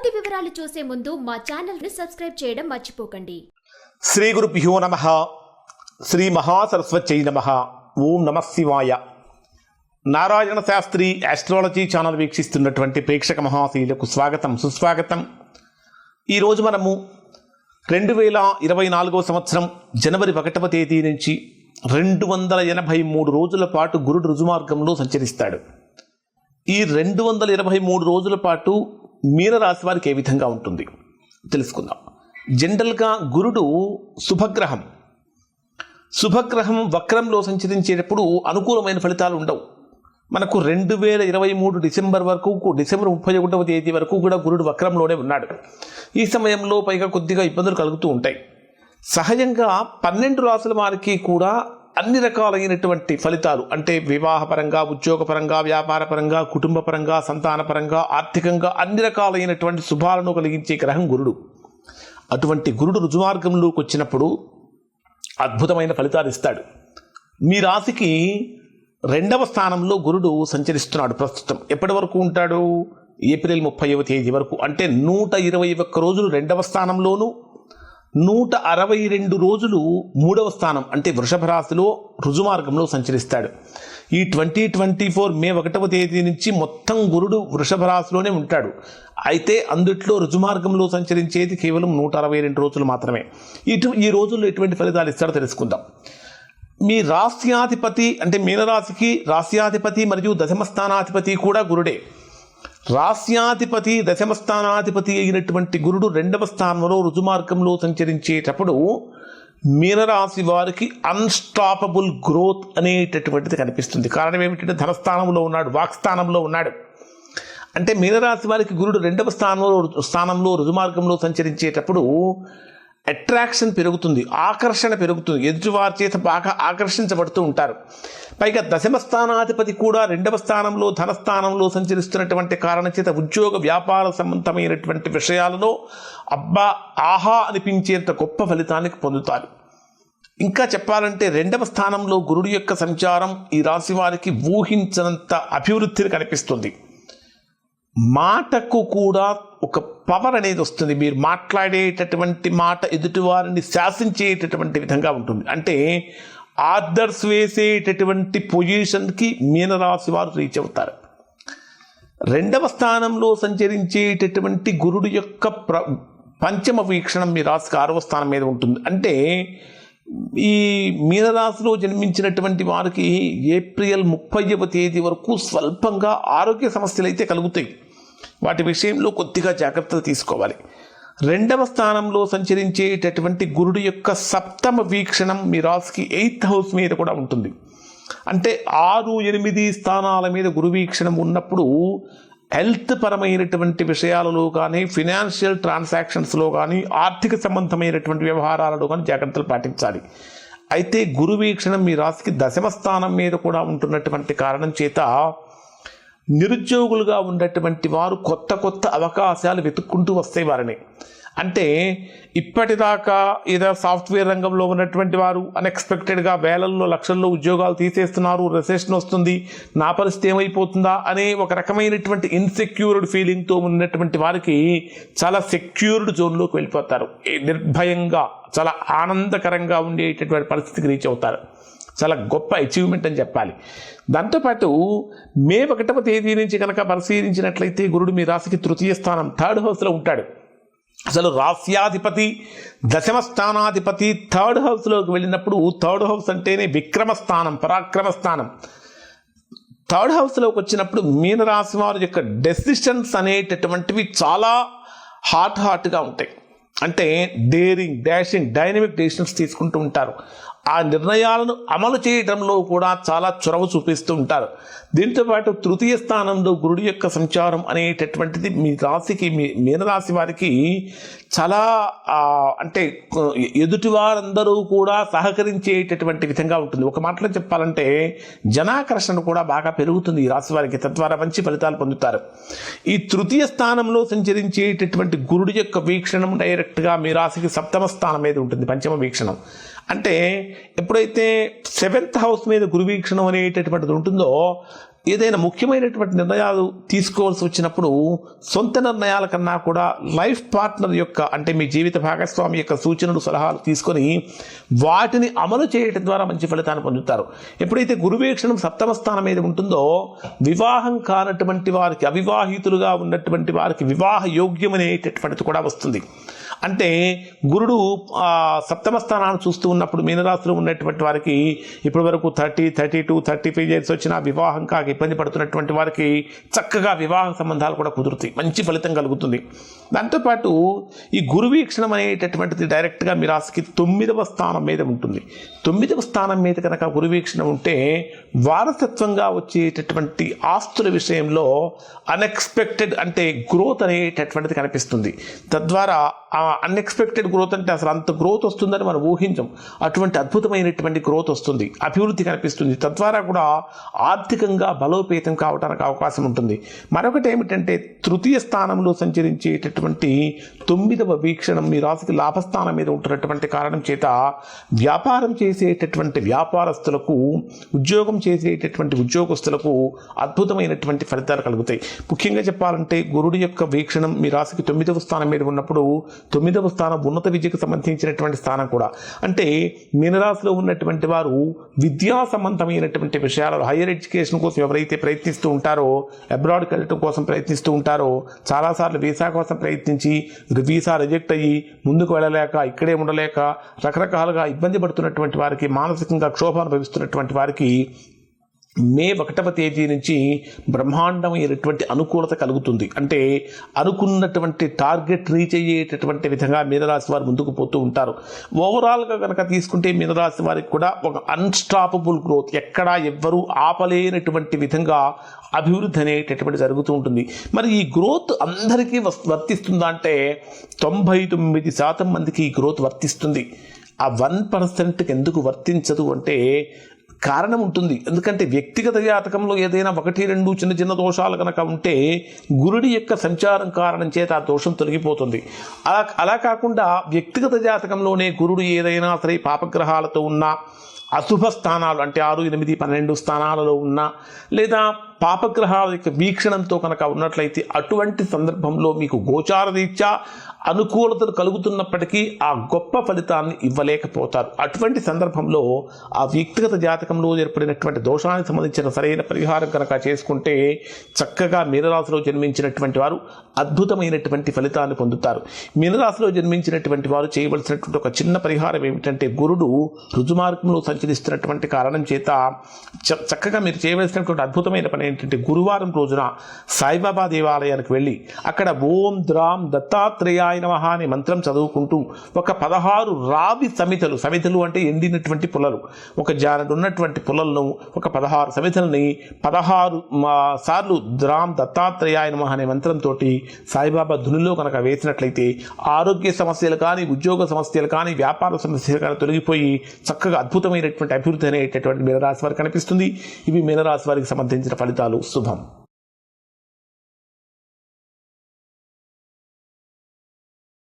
పూర్తి వివరాలు చూసే ముందు మా ఛానల్ని సబ్స్క్రైబ్ చేయడం మర్చిపోకండి. శ్రీ గురు పిహో నమ. శ్రీ మహాసరస్వతి నమ. ఓం నమ శివాయ. నారాయణ శాస్త్రి ఆస్ట్రాలజీ ఛానల్ వీక్షిస్తున్నటువంటి ప్రేక్షక మహాశీలకు స్వాగతం సుస్వాగతం. ఈరోజు మనము రెండు వేల ఇరవై నాలుగో సంవత్సరం జనవరి ఒకటవ తేదీ నుంచి రెండు వందల ఎనభై మూడు రోజుల పాటు గురుడు రుజుమార్గంలో సంచరిస్తాడు. ఈ రెండు వందల ఇరవై మూడు రోజుల పాటు మీనరాశి వారికి ఏ విధంగా ఉంటుంది? తెలుసుకుందాం. జనరల్గా గురుడు శుభగ్రహం. శుభగ్రహం వక్రంలో సంచరించేటప్పుడు అనుకూలమైన ఫలితాలు ఉండవు. మనకు రెండు వేల ఇరవై మూడు డిసెంబర్ వరకు డిసెంబర్ ముప్పై ఒకటవ తేదీ వరకు కూడా గురుడు వక్రంలోనే ఉన్నాడు. ఈ సమయంలో పైగా కొద్దిగా ఇబ్బందులు కలుగుతూ ఉంటాయి. సహజంగా పన్నెండు రాసుల వారికి కూడా అన్ని రకాలైనటువంటి ఫలితాలు అంటే వివాహపరంగా ఉద్యోగపరంగా వ్యాపారపరంగా కుటుంబపరంగా సంతానపరంగా ఆర్థికంగా అన్ని రకాలైనటువంటి శుభాలను కలిగించే గ్రహం గురుడు. అటువంటి గురుడు రుజుమార్గంలోకి వచ్చినప్పుడు అద్భుతమైన ఫలితాలు ఇస్తాడు. మీ రాశికి రెండవ స్థానంలో గురుడు సంచరిస్తున్నాడు ప్రస్తుతం. ఎప్పటి వరకు ఉంటాడు? ఏప్రిల్ ముప్పైవ తేదీ వరకు. అంటే నూట ఇరవై ఒక్క రోజులు రెండవ స్థానంలోనూ నూట అరవై రెండు రోజులు మూడవ స్థానం అంటే వృషభ రాశిలో రుజుమార్గంలో సంచరిస్తాడు. ఈ ట్వంటీ ట్వంటీ ఫోర్ మే ఒకటవ తేదీ నుంచి మొత్తం గురుడు వృషభ రాశిలోనే ఉంటాడు. అయితే అందుట్లో రుజుమార్గంలో సంచరించేది కేవలం నూట అరవై రెండు రోజులు మాత్రమే. ఇటు ఈ రోజుల్లో ఎటువంటి ఫలితాలు ఇస్తాడో తెలుసుకుందాం. మీ రాస్యాధిపతి అంటే మీనరాశికి రాస్యాధిపతి మరియు దశమ స్థానాధిపతి కూడా గురుడే. రాస్యాధిపతి దశమ స్థానాధిపతి అయినటువంటి గురుడు రెండవ స్థానంలో రుజుమార్గంలో సంచరించేటప్పుడు మీనరాశి వారికి అన్స్టాపబుల్ గ్రోత్ అనేటటువంటిది కనిపిస్తుంది. కారణం ఏమిటంటే ధనస్థానంలో ఉన్నాడు వాక్స్థానంలో ఉన్నాడు. అంటే మీనరాశి వారికి గురుడు రెండవ స్థానంలో స్థానంలో రుజుమార్గంలో సంచరించేటప్పుడు అట్రాక్షన్ పెరుగుతుంది ఆకర్షణ పెరుగుతుంది. ఎదుటివారి చేత బాగా ఆకర్షించబడుతూ ఉంటారు. పైగా దశమ స్థానాధిపతి కూడా రెండవ స్థానంలో ధనస్థానంలో సంచరిస్తున్నటువంటి కారణం చేత ఉద్యోగ వ్యాపార సంబంధమైనటువంటి విషయాలలో అబ్బా ఆహా అనిపించేంత గొప్ప ఫలితానికి పొందుతారు. ఇంకా చెప్పాలంటే రెండవ స్థానంలో గురుడు యొక్క సంచారం ఈ రాశి వారికి ఊహించినంత అభివృద్ధిని కనిపిస్తుంది. మాటకు కూడా ఒక పవర్ అనేది వస్తుంది. మీరు మాట్లాడేటటువంటి మాట ఎదుటివారిని శాసించేటటువంటి విధంగా ఉంటుంది. అంటే ఆర్డర్స్ వేసేటటువంటి పొజిషన్కి మీనరాశి వారు రీచ్ అవుతారు. రెండవ స్థానంలో సంచరించేటటువంటి గురుడు యొక్క ప్ర పంచమ వీక్షణం మీ రాశికి ఆరవ స్థానం మీద ఉంటుంది. అంటే ఈ మీనరాశిలో జన్మించినటువంటి వారికి ఏప్రిల్ ముప్పైవ తేదీ వరకు స్వల్పంగా ఆరోగ్య సమస్యలు అయితే కలుగుతాయి. వాటి విషయంలో కొద్దిగా జాగ్రత్తలు తీసుకోవాలి. రెండవ స్థానంలో సంచరించేటటువంటి గురుడు యొక్క సప్తమ వీక్షణం మీ రాశికి ఎయిత్ హౌస్ మీద కూడా ఉంటుంది. అంటే ఆరు ఎనిమిది స్థానాల మీద గురు వీక్షణం ఉన్నప్పుడు హెల్త్ పరమైనటువంటి విషయాలలో కానీ ఫినాన్షియల్ ట్రాన్సాక్షన్స్లో కానీ ఆర్థిక సంబంధమైనటువంటి వ్యవహారాలలో కానీ జాగ్రత్తలు పాటించాలి. అయితే గురు వీక్షణం మీ రాశికి దశమ స్థానం మీద కూడా ఉంటున్నటువంటి కారణం చేత నిరుద్యోగులుగా ఉన్నటువంటి వారు కొత్త కొత్త అవకాశాలు వెతుక్కుంటూ వస్తాయి వారిని. అంటే ఇప్పటిదాకా ఏదో సాఫ్ట్వేర్ రంగంలో ఉన్నటువంటి వారు అన్ఎక్స్పెక్టెడ్గా వేలల్లో లక్షల్లో ఉద్యోగాలు తీసేస్తున్నారు రెసెషన్ వస్తుంది నా పరిస్థితి ఏమైపోతుందా అనే ఒక రకమైనటువంటి ఇన్సెక్యూర్డ్ ఫీలింగ్తో ఉన్నటువంటి వారికి చాలా సెక్యూర్డ్ జోన్లోకి వెళ్ళిపోతారు. నిర్భయంగా చాలా ఆనందకరంగా ఉండేటటువంటి పరిస్థితికి రీచ్ అవుతారు. చాలా గొప్ప అచీవ్మెంట్ అని చెప్పాలి. దాంతోపాటు మే ఒకటవ తేదీ నుంచి కనుక పరిశీలించినట్లయితే గురుడు మీ రాశికి తృతీయ స్థానం థర్డ్ హౌస్లో ఉంటాడు. అసలు రాస్యాధిపతి దశమ స్థానాధిపతి థర్డ్ హౌస్లోకి వెళ్ళినప్పుడు థర్డ్ హౌస్ అంటేనే విక్రమ స్థానం పరాక్రమ స్థానం థర్డ్ హౌస్లోకి వచ్చినప్పుడు మీనరాశి వారి యొక్క డెసిషన్స్ అనేటటువంటివి చాలా హాట్ హాట్గా ఉంటాయి. అంటే డేరింగ్ డాషింగ్ డైనమిక్ డెసిషన్స్ తీసుకుంటూ ఉంటారు. ఆ నిర్ణయాలను అమలు చేయడంలో కూడా చాలా చొరవ చూపిస్తూ ఉంటారు. దీంతో పాటు తృతీయ స్థానంలో గురుడు యొక్క సంచారం అనేటటువంటిది మీ రాశికి మీ మీనరాశి వారికి చాలా అంటే ఎదుటి వారందరూ కూడా సహకరించేటటువంటి విధంగా ఉంటుంది. ఒక మాటలో చెప్పాలంటే జనాకర్షణ కూడా బాగా పెరుగుతుంది ఈ రాశి వారికి. తద్వారా మంచి ఫలితాలు పొందుతారు. ఈ తృతీయ స్థానంలో సంచరించేటటువంటి గురుడు యొక్క వీక్షణం డైరెక్ట్గా మీ రాశికి సప్తమ స్థానం మీద ఉంటుంది పంచమ వీక్షణం. అంటే ఎప్పుడైతే సెవెంత్ హౌస్ మీద గురువీక్షణం అనేటటువంటిది ఉంటుందో ఏదైనా ముఖ్యమైనటువంటి నిర్ణయాలు తీసుకోవాల్సి వచ్చినప్పుడు సొంత నిర్ణయాల కన్నా కూడా లైఫ్ పార్ట్నర్ యొక్క అంటే మీ జీవిత భాగస్వామి యొక్క సూచనలు సలహాలు తీసుకొని వాటిని అమలు చేయటం ద్వారా మంచి ఫలితాన్ని పొందుతారు. ఎప్పుడైతే గురువీక్షణం సప్తమ స్థానం మీద ఉంటుందో వివాహం కానటువంటి వారికి అవివాహితులుగా ఉన్నటువంటి వారికి వివాహ యోగ్యం అనేటటువంటిది కూడా వస్తుంది. అంటే గురుడు సప్తమ స్థానాన్ని చూస్తూ ఉన్నప్పుడు మీనరాశిలో ఉన్నటువంటి వారికి ఇప్పటి వరకు thirty thirty two thirty five years వచ్చిన వివాహం కాక ఇబ్బంది పడుతున్నటువంటి వారికి చక్కగా వివాహ సంబంధాలు కూడా కుదురుతాయి. మంచి ఫలితం కలుగుతుంది. దాంతోపాటు ఈ గురు వీక్షణం అనేటటువంటిది డైరెక్ట్గా మీ రాశికి తొమ్మిదవ స్థానం మీద ఉంటుంది. తొమ్మిదవ స్థానం మీద కనుక గురువీక్షణ ఉంటే వారసత్వంగా వచ్చేటటువంటి ఆస్తుల విషయంలో అన్ఎక్స్పెక్టెడ్ అంటే గ్రోత్ అనేటటువంటిది కనిపిస్తుంది. తద్వారా ఆ అన్ఎక్స్పెక్టెడ్ గ్రోత్ అంటే అసలు అంత గ్రోత్ వస్తుందని మనం ఊహించం. అటువంటి అద్భుతమైనటువంటి గ్రోత్ వస్తుంది. అభివృద్ధి కనిపిస్తుంది. తద్వారా కూడా ఆర్థికంగా బలోపేతం కావడానికి అవకాశం ఉంటుంది. మరొకటి ఏమిటంటే తృతీయ స్థానంలో సంచరించేటటువంటి తొమ్మిదవ వీక్షణం మీ రాశికి లాభస్థానం మీద ఉంటున్నటువంటి కారణం చేత వ్యాపారం చేసేటటువంటి వ్యాపారస్తులకు ఉద్యోగం చేసేటటువంటి ఉద్యోగస్తులకు అద్భుతమైనటువంటి ఫలితాలు కలుగుతాయి. ముఖ్యంగా చెప్పాలంటే గురుడు యొక్క వీక్షణం మీ రాశికి తొమ్మిదవ స్థానం మీద ఉన్నప్పుడు తొమ్మిదవ స్థానం ఉన్నత విద్యకు సంబంధించినటువంటి స్థానం కూడా. అంటే మీనరాశిలో ఉన్నటువంటి వారు విద్యా సంబంధమైనటువంటి విషయాలలో హైయర్ ఎడ్యుకేషన్ కోసం ఎవరైతే ప్రయత్నిస్తూ ఉంటారో అబ్రాడ్కి వెళ్ళటం కోసం ప్రయత్నిస్తూ ఉంటారో చాలాసార్లు వీసా కోసం ప్రయత్నించి వీసా రిజెక్ట్ అయ్యి ముందుకు వెళ్ళలేక ఇక్కడే ఉండలేక రకరకాలుగా ఇబ్బంది పడుతున్నటువంటి వారికి మానసికంగా క్షోభ అనుభవిస్తున్నటువంటి వారికి మే ఒకటవ తేదీ నుంచి బ్రహ్మాండమైనటువంటి అనుకూలత కలుగుతుంది. అంటే అనుకున్నటువంటి టార్గెట్ రీచ్ అయ్యేటటువంటి విధంగా మీనరాశి వారు ముందుకు పోతూ ఉంటారు. ఓవరాల్గా కనుక తీసుకుంటే మీనరాశి వారికి కూడా ఒక అన్స్టాపబుల్ గ్రోత్ ఎక్కడా ఎవ్వరూ ఆపలేనటువంటి విధంగా అభివృద్ధి అనేటటువంటి జరుగుతూ ఉంటుంది. మరి ఈ గ్రోత్ అందరికీ వర్తిస్తుందా అంటే తొంభై తొమ్మిది శాతం మందికి ఈ గ్రోత్ వర్తిస్తుంది. ఆ వన్ పర్సెంట్కి ఎందుకు వర్తించదు అంటే కారణం ఉంటుంది. ఎందుకంటే వ్యక్తిగత జాతకంలో ఏదైనా ఒకటి రెండు చిన్న చిన్న దోషాలు కనుక ఉంటే గురుడి యొక్క సంచారం కారణం చేత ఆ దోషం తొలగిపోతుంది. అలా అలా కాకుండా వ్యక్తిగత జాతకంలోనే గురుడు ఏదైనా సరే పాపగ్రహాలతో ఉన్న అశుభ స్థానాలు అంటే ఆరు ఎనిమిది పన్నెండు స్థానాలలో ఉన్నా లేదా పాపగ్రహాల యొక్క వీక్షణంతో కనుక ఉన్నట్లయితే అటువంటి సందర్భంలో మీకు గోచార రీత్యా అనుకూలతలు కలుగుతున్నప్పటికీ ఆ గొప్ప ఫలితాన్ని ఇవ్వలేకపోతారు. అటువంటి సందర్భంలో ఆ వ్యక్తిగత జాతకంలో ఏర్పడినటువంటి దోషానికి సంబంధించిన సరైన పరిహారం కనుక చేసుకుంటే చక్కగా మీనరాశిలో జన్మించినటువంటి వారు అద్భుతమైనటువంటి ఫలితాన్ని పొందుతారు. మీనరాశిలో జన్మించినటువంటి వారు చేయవలసినటువంటి ఒక చిన్న పరిహారం ఏమిటంటే గురుడు రుజుమార్గంలో సంచరిస్తున్నటువంటి కారణం చేత చ- చక్కగా మీరు చేయవలసినటువంటి అద్భుతమైన పని ఏంటంటే గురువారం రోజున సాయిబాబా దేవాలయానికి వెళ్ళి అక్కడ ఓం ద్రాం దత్తాత్రేయాయ నమః అనే మంత్రం చదువుకుంటూ ఒక పదహారు రావి సమితలు సమితలు అంటే ఎండినటువంటి పుల్లలు ఒక జానడు ఉన్నటువంటి పుల్లలను ఒక పదహారు సమితల్ని పదహారు మా సార్లు ద్రాం దత్తాత్రేయాయ నమః అనే మంత్రంతో సాయిబాబా ధునిలో కనుక వేసినట్లయితే ఆరోగ్య సమస్యలు కానీ ఉద్యోగ సమస్యలు కానీ వ్యాపార సమస్యలు కానీ తొలగిపోయి చక్కగా అద్భుతమైనటువంటి అభివృద్ధి అనేటటువంటి మీనరాశి వారికి కనిపిస్తుంది. ఇవి మీనరాశి వారికి సంబంధించిన ఫలితాలు. 大陆四，朱，